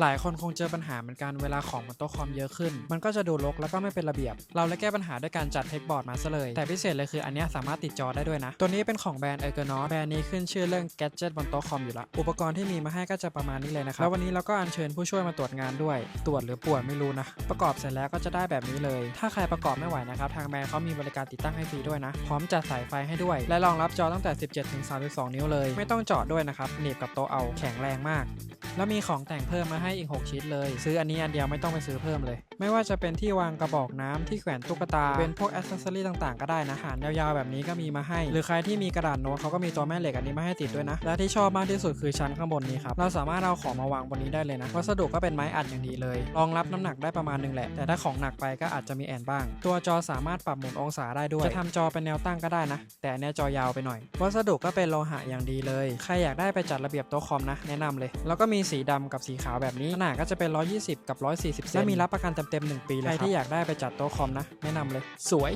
หลายคนคงเจอปัญหาเหมือนกันเวลาของบนโต๊ะคอมเยอะขึ้น มันก็จะดูรกแล้วก็ไม่เป็นระเบียบ เราเลยแก้ปัญหาด้วยการจัดเทคบอร์ดมาซะเลย แต่พิเศษเลยคืออันนี้สามารถติดจอได้ด้วยนะ ตัวนี้เป็นของแบรนด์เออร์กนอแบรนด์นี้ขึ้นชื่อเรื่องแกดเจิตบนโต๊ะคอมอยู่ละ อุปกรณ์ที่มีมาให้ก็จะประมาณนี้เลยนะครับ แล้ววันนี้เราก็อัญเชิญผู้ช่วยมาตรวจงานด้วย ตรวจหรือป่วยไม่รู้นะ ประกอบเสร็จแล้วก็จะได้แบบนี้เลย ถ้าใครประกอบไม่ไหวนะครับทางแบรนด์เขามีบริการติดตั้งให้ฟรีด้วยนะ พร้อมจัดสายไฟให้ด้วย และรองรับจอตั้งแต่ 17 ถึง 32 นิ้วเลย ไม่ต้องจาะด้วยนะครับหนีบกับโต๊ะเอาแข็งแรงมาก แล้วมีของแต่งเพิ่มมาให้อีก 6 ชิ้นเลย ซื้ออันนี้อันเดียวไม่ต้องไปซื้อเพิ่มเลย ไม่ว่าจะเป็นที่วางกระบอกน้ำที่แขวนตุ๊กตา เป็นพวกอ c เซสซอรี่ต่างๆ ก็ได้นะหารยาวๆแบบนี้ก็มีมาให้ หรือใครที่มีกระดาษโน้ตเขาก็มีตัวแม่เหล็กอันนี้มาให้ติดด้วยนะ และที่ชอบมากที่สุดคือชั้นข้างบนนี้ครับ เราสามารถเอาของมาวางบนนี้ได้เลยนะ วัสดุก็เป็นไม้อัดอย่างดีเลย รองรับน้ำหนักได้ประมาณหนึงแหละ แต่ถ้าของหนักไปก็อาจจะมีแอนบ้าง ตัวจอสามารถปรับหมุนองศาได้ด้วย จะทำจอเป็นแนวตั้งก็ได้นะ แต่อันเนี้ยจอยาวไปหน่อย วัสดุก็เป็นโลหะอย่างดีเลย ใครอยากได้ไปจัดระเบียบโต๊ะคอมนะ แนะนำเลย แล้วก็มีสีดำกับสีขาวแบบนี้ขนาดก็จะเป็น 120 กับ 140 เซนและมีรับประกันเต็มๆ1ปีเลยใครที่อยากได้ไปจัดโต๊ะคอมนะ แนะนำเลย สวย